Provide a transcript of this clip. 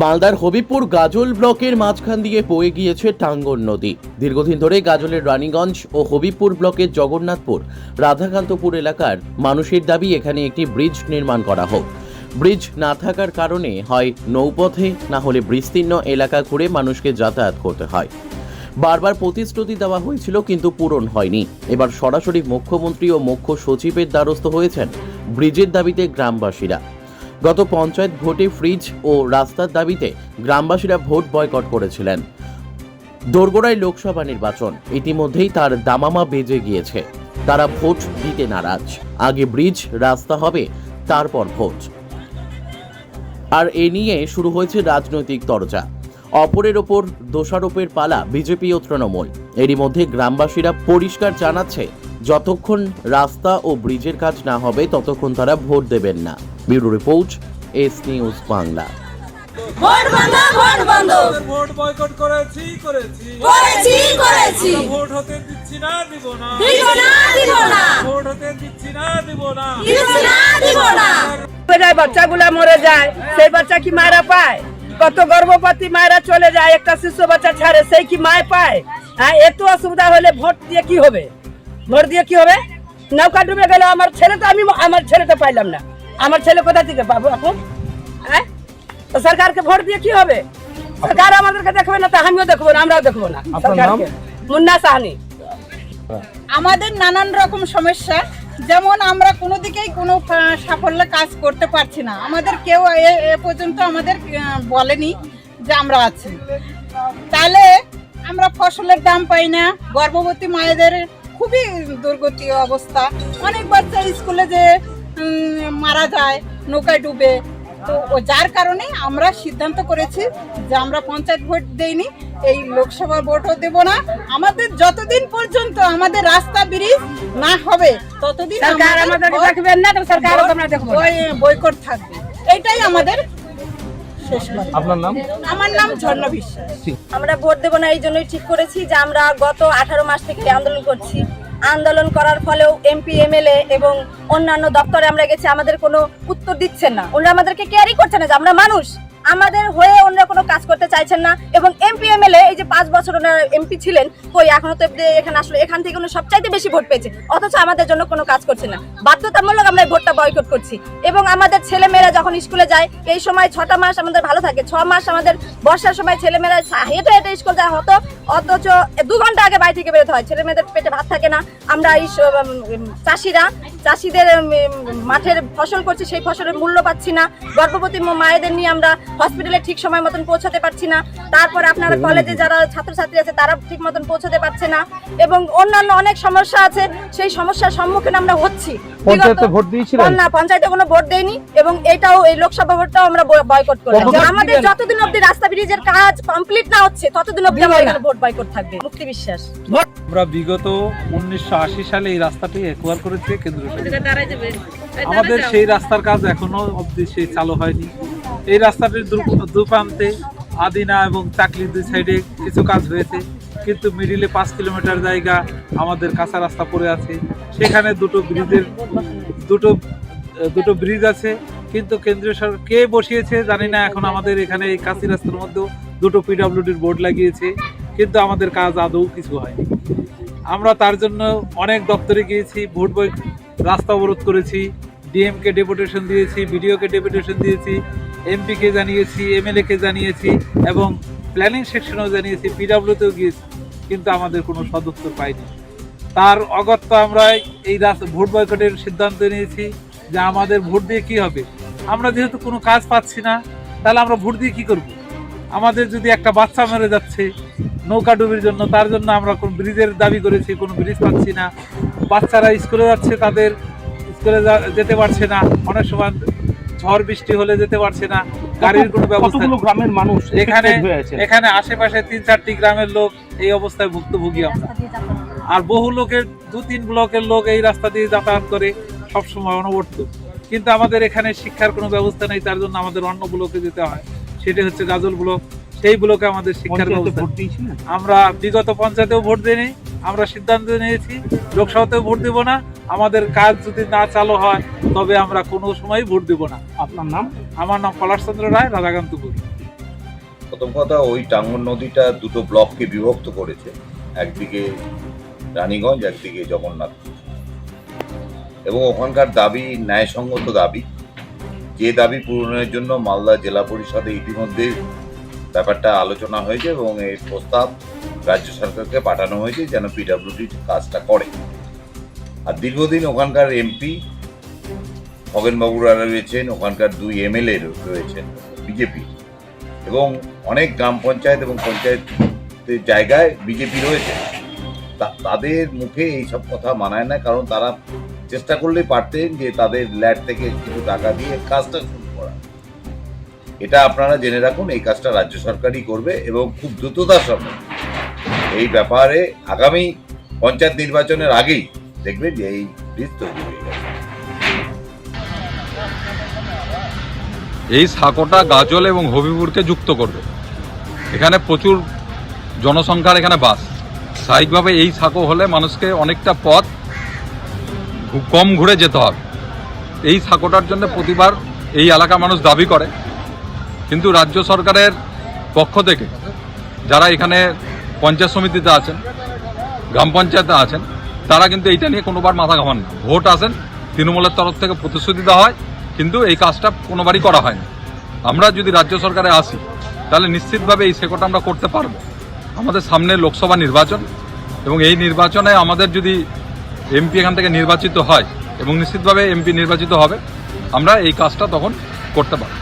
মালদার হবিপুর গাজল ব্লকের মাঝখান দিয়ে বয়ে গিয়েছে টাঙ্গন নদী। দীর্ঘদিন ধরে গাজলের রানীগঞ্জ ও হবিপুর ব্লকের জগন্নাথপুর, রাধাকান্তপুর এলাকার মানুষের দাবি এখানে একটি ব্রিজ নির্মাণ করা হোক। ব্রিজ না থাকার কারণে হয় নৌপথে, না হলে বিস্তীর্ণ এলাকা ঘুরে মানুষকে যাতায়াত করতে হয়। বারবার প্রতিশ্রুতি দেওয়া হয়েছিল কিন্তু পূরণ হয়নি। এবার সরাসরি মুখ্যমন্ত্রী ও মুখ্য সচিবের দ্বারস্থ হয়েছেন ব্রিজের দাবিতে গ্রামবাসীরা। গত পঞ্চায়েত ভোটে ফ্রিজ ও রাস্তার দাবিতে গ্রামবাসীরা ভোট বয়কট করেছিলেন। দোরগোড়ায় লোকসভা নির্বাচন, ইতিমধ্যেই তার দামামা বেজে গিয়েছে। তারা ভোট দিতে নারাজ। আগে ব্রিজ, রাস্তা হবে, তারপর ভোট। আর এ নিয়ে শুরু হয়েছে রাজনৈতিক তরজা। অপরের ওপর দোষারোপের পালা বিজেপি ও তৃণমূল। এরই মধ্যে গ্রামবাসীরা পরিষ্কার জানাচ্ছে, যতক্ষণ রাস্তা ও ব্রিজের কাজ না হবে, ততক্ষণ তারা ভোট দেবেন না। Bureau report S news Bangla. Vote বন্ধ ভোট বন্ধ। ভোট বয়কট করেছি করেছি। করেছি করেছি। ভোট হতে দিচ্ছি না দিব না। দিব না দিব না। ভোট হতে দিচ্ছি না দিব না। দিব না দিব না। যায় বাচ্চাগুলা মরে যায় সেই বাচ্চা কি মায়েরা পায়? কত গর্ভবতী মায়েরা চলে যায় একটা শিশু বাচ্চা ছাড়ে সেই কি মায় পায়? হ্যাঁ এত অসুবিধা হলে ভোট দিয়ে কি হবে? ভোট দিয়ে কি হবে? নৌকা ডুবে গেল আমার ছেলে তো আমি আমার ছেলেটা পাইলাম না। আমার ছেলে কোথা থেকে পাবো এখন? হ্যাঁ? তো সরকারকে ভোট দিয়ে কি হবে? সরকার আমাদেরকে দেখবে না তো আমিও দেখব না আমরাও দেখব না। সরকারকে। মুন্না সাহানি। আমাদের নানান রকম সমস্যা যেমন আমরা কোনো দিকেই কোনো সাফল্য কাজ করতে পারছি না। আমাদের কেউ এ এ পর্যন্ত আমাদের বলেনি যে আমরা আছি। তাহলে আমরা ফসলের দাম পাই না গর্ভবতী মায়েদের খুবই দুর্গতি অবস্থা। অনেক বাচ্চা স্কুলে যে মারা যায় নৌকায় ডুবে। তো ও যার কারণে আমরা সিদ্ধান্ত করেছি যে আমরা পঞ্চায়েত ভোট দেইনি এই লোকসভা ভোটও দেব না। আমাদের যতদিন পর্যন্ত আমাদের রাস্তা ব্রিজ না হবে ততদিন সরকার আমাদের আমাদেরকে দেখবেন না তো সরকার তোমরা দেখব। বয়কট থাকবে। এটাই আমাদের শেষ কথা। আপনার নাম? আমার নাম ঝর্ণা বিশ্বাস। আমরা ভোট দেবো না এই জন্যই ঠিক করেছি যে আমরা গত আঠারো মাস থেকে আন্দোলন করছি। আন্দোলন করার ফলেও এমপি, এমএলএ এবং অন্যান্য দপ্তরে আমরা গেছি, আমাদের কোনো উত্তর দিচ্ছেন না। ওনারা আমাদেরকে কেয়ারই করছে না যে আমরা মানুষ। আমাদের হয়ে ওনারা কোনো কাজ করতে চাইছেন না এবং এমপি, এমএলএ, এই যে পাঁচ বছর ওনারা এমপি ছিলেন, কই এখনও তো এখানে আসলে এখান থেকে উনি সবচাইতে বেশি ভোট পেয়েছে, অথচ আমাদের জন্য কোনো কাজ করছে না। বাধ্যতামূলক আমরা এই ভোটটা বয়কট করছি। এবং আমাদের ছেলেমেয়েরা যখন স্কুলে যায়, এই সময় ছটা মাস আমাদের ভালো থাকে, ছ মাস আমাদের বর্ষার সময় ছেলেমেয়েরা হেঁটে হেঁটে স্কুল যায় হতো অথচ দু ঘণ্টা আগে বাড়ি থেকে বেরোতে হয়। ছেলেমেয়েদের পেটে ভাত থাকে না। আমরা এই চাষিরা, চাষিদের মাঠের ফসল করছি, সেই ফসলের মূল্য পাচ্ছি না। গর্ভবতী মায়েদের নিয়ে আমরা হসপিটালে ঠিক সময় মতন পৌঁছাতে পারছি না। তারপর আপনারা কলেজে যারা ছাত্রছাত্রী আছে তারা ঠিক মতন পৌঁছাতে পারছে না। এবং অন্যান্য অনেক সমস্যা আছে সেই সমস্যার সম্মুখীন আমরা হচ্ছি। পঞ্চায়েতে বিগত- ভোট দিয়েছিলেন? না পঞ্চায়েতে কোনো ভোট দেয়নি এবং এটাও এই লোকসভা ভোটটাও আমরা বয়কট করি আমাদের যতদিন অব্দি রাস্তা ব্রিজের কাজ কমপ্লিট না হচ্ছে ততদিন অব্দি আমরা ভোট বয়কট থাকবে মুক্তি বিশ্বাস। আমরা বিগত উনিশশো আশি সালে এই রাস্তাটি একবার করেছে কেন্দ্র আমাদের সেই রাস্তার কাজ এখনও অবধি সেই চালু হয়নি। এই রাস্তাটির দুপ্রান্তে আদিনা এবং চাকলি দুই সাইডে কিছু কাজ হয়েছে। কিন্তু মিডিলে পাঁচ কিলোমিটার জায়গা আমাদের কাঁচা রাস্তা পড়ে আছে। সেখানে দুটো ব্রিজের, দুটো দুটো ব্রিজ আছে। কিন্তু কেন্দ্রীয় সরকার কে বসিয়েছে জানি না। এখন আমাদের এখানে এই কাঁচি রাস্তার মধ্যেও দুটো পিডাব্লিউডির বোর্ড লাগিয়েছে। কিন্তু আমাদের কাজ আদৌ কিছু হয়নি। আমরা তার জন্য অনেক দপ্তরে গিয়েছি, ভোট বই, রাস্তা অবরোধ করেছি, ডিএমকে ডেপুটেশন দিয়েছি, বিডিওকে ডেপুটেশন দিয়েছি। এমপিকে জানিয়েছি এমএলএকে জানিয়েছি এবং প্ল্যানিং সেকশনেও জানিয়েছি পিডাব্লিউতেও গিয়েছি, কিন্তু আমাদের কোনো সদুত্তর পাইনি। তার অগত্য আমরা এই ভোট বয়কটের সিদ্ধান্ত নিয়েছি যে আমাদের ভোট দিয়ে কি হবে। আমরা যেহেতু কোনো কাজ পাচ্ছি না, তাহলে আমরা ভোট দিয়ে কি করব? আমাদের যদি একটা বাচ্চা মেরে যাচ্ছে, নৌকা ডুবির জন্য, তার জন্য আমরা কোন ব্রিজের দাবি করেছি, কোনো ব্রিজ পাচ্ছি না। বাচ্চারা স্কুলে যাচ্ছে, তাদের স্কুলে যেতে পারছে না। অনেক সময় ঝড় বৃষ্টি হলে যেতে পারছে না গাড়ির কোনো ব্যবস্থা গ্রামের মানুষ এখানে এখানে আশেপাশে তিন চারটি গ্রামের লোক এই অবস্থায় ভুক্তভোগী আমরা। আর বহু লোকের দু তিন ব্লকের লোক এই রাস্তা দিয়ে যাতায়াত করে সবসময় অনবর্ত। কিন্তু আমাদের এখানে শিক্ষার কোনো ব্যবস্থা নেই তার জন্য আমাদের অন্য ব্লকে যেতে হয়। সেটা হচ্ছে গাজল ব্লক। সেই ব্লকে আমাদের শিক্ষার আমরা বিগত পঞ্চায়েতেও ভোট দিইনি আমরা সিদ্ধান্ত নিয়েছি লোকসভাতেও ভোট দেব না আমাদের কাজ যদি না চালু হয় তবে আমরা কোনো সময় ভোট দেব না। আপনার নাম? আমার নাম পলাশ চন্দ্র রায় রাধাকান্তপুর। প্রথম কথা ওই টাঙ্গন নদীটা দুটো ব্লককে বিভক্ত করেছে একদিকে রানীগঞ্জ একদিকে জগন্নাথ। এবং ওখানকার দাবি ন্যায়সঙ্গত দাবি যে দাবি পূরণের জন্য মালদা জেলা পরিষদে ইতিমধ্যে ব্যাপারটা আলোচনা হয়েছে এবং এই প্রস্তাব রাজ্য সরকারকে পাঠানো হয়েছে যেন পিডাব্লিউডি কাজটা করে। আর দীর্ঘদিন ওখানকার এমপি খগেনবাবুরা রয়েছেন, ওখানকার দুই এমএলএ রয়েছেন বিজেপি। এবং অনেক গ্রাম পঞ্চায়েত এবং পঞ্চায়েতের জায়গায় বিজেপি রয়েছে। তাদের মুখে এইসব কথা মানায় না, কারণ তারা চেষ্টা করলেই পারতেন যে তাদের ল্যাড থেকে কিছু টাকা দিয়ে কাজটা শুরু করা। এটা আপনারা জেনে রাখুন, এই কাজটা রাজ্য সরকারই করবে এবং খুব দ্রুততার সঙ্গে। এই ব্যাপারে আগামী পঞ্চায়েত নির্বাচনের আগেই দেখবেন যে এই ব্রিজ তৈরি হয়ে গেছে। এই সাঁকোটা গাজল এবং হবিপুরকে যুক্ত করবে। এখানে প্রচুর জনসংখ্যার এখানে বাস। স্বাভাবিকভাবে এই সাঁকো হলে মানুষকে অনেকটা পথ কম ঘুরে যেতে হবে। এই সাঁকোটার জন্য প্রতিবার এই এলাকার মানুষ দাবি করে কিন্তু রাজ্য সরকারের পক্ষ থেকে যারা এখানে পঞ্চায়েত সমিতিতে আছেন, গ্রাম পঞ্চায়েতে আছেন, তারা কিন্তু এইটা নিয়ে কোনোবার মাথা ঘামান না। ভোট আসেন, তৃণমূলের তরফ থেকে প্রতিশ্রুতি দেওয়া হয়, কিন্তু এই কাজটা কোনোবারই করা হয় না। আমরা যদি রাজ্য সরকারে আসি, তাহলে নিশ্চিতভাবে এই সেকোটা আমরা করতে পারব। আমাদের সামনে লোকসভা নির্বাচন, এবং এই নির্বাচনে আমাদের যদি এমপি এখান থেকে নির্বাচিত হয়, এবং নিশ্চিতভাবে এমপি নির্বাচিত হবে, আমরা এই কাজটা তখন করতে পারব।